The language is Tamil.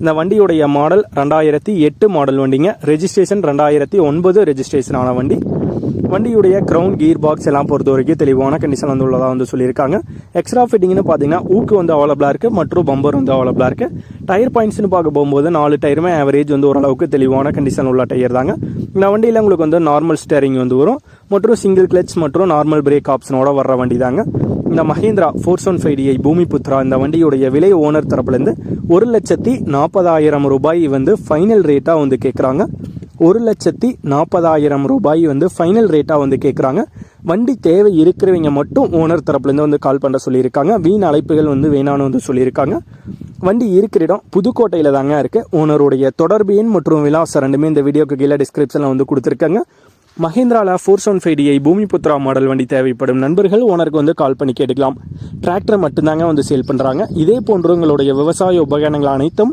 இந்த வண்டியுடைய மாடல் ரெண்டாயிரத்தி எட்டு மாடல் வண்டிங்க. ரெஜிஸ்ட்ரேஷன் ரெண்டாயிரத்தி ஒன்பது ரெஜிஸ்ட்ரேஷன் ஆன வண்டி. வண்டியுடைய கிரவுண்ட் கீர் பாக்ஸ் எல்லாம் பொறுத்த வரைக்கும் தெளிவான கண்டிஷன் வந்து உள்ளதாக வந்து சொல்லியிருக்காங்க. எக்ஸ்ட்ரா ஃபிட்டிங்னு பார்த்தீங்கன்னா ஊக்கு வந்து அவைலபிளாக இருக்குது மற்றும் பம்பர் வந்து அவைலபிளாக இருக்குது டயர் பாயிண்ட்ஸ்னு பார்க்க போகும்போது நாலு டயருமே ஆவரேஜ் வந்து ஓரளவுக்கு தெளிவான கண்டிஷன் உள்ள டயர் தாங்க. இந்த வண்டியில் உங்களுக்கு வந்து நார்மல் ஸ்டேரிங் வந்து வரும் மற்றும் சிங்கிள் கிளச் மற்றும் நார்மல் பிரேக் ஆப்ஷனோட வர்ற வண்டி தாங்க இந்த Mahindra four seven five DI Bhoomiputra இந்த வண்டியுடைய விலை ஓனர் தரப்புலேருந்து ஒரு லட்சத்தி நாற்பதாயிரம் ரூபாய் வந்து ஃபைனல் ரேட்டாக வந்து கேட்குறாங்க ஒரு லட்சத்தி நாற்பதாயிரம் ரூபாய் வந்து ஃபைனல் ரேட்டாக வந்து கேட்குறாங்க வண்டி தேவை இருக்கிறவங்க மட்டும் ஓனர் தரப்புலேருந்து வந்து கால் பண்ண சொல்லியிருக்காங்க. வீண் அழைப்புகள் வந்து வேணான்னு வந்து சொல்லியிருக்காங்க. வண்டி இருக்கிற இடம் புதுக்கோட்டையில் தாங்க இருக்குது ஓனருடைய தொடர்பு எண் மற்றும் விலாசம் ரெண்டுமே இந்த வீடியோக்கு கீழே டிஸ்கிரிப்ஷனில் வந்து கொடுத்துருக்காங்க. மஹேந்திராவில் four seven five DI Bhoomi Putra model வண்டி தேவைப்படும் நண்பர்கள் ஓனருக்கு வந்து கால் பண்ணி கேட்டுக்கலாம். டிராக்டர் மட்டும்தாங்க வந்து சேல் பண்ணுறாங்க இதே போன்று உங்களுடைய விவசாய உபகரணங்கள் அனைத்தும்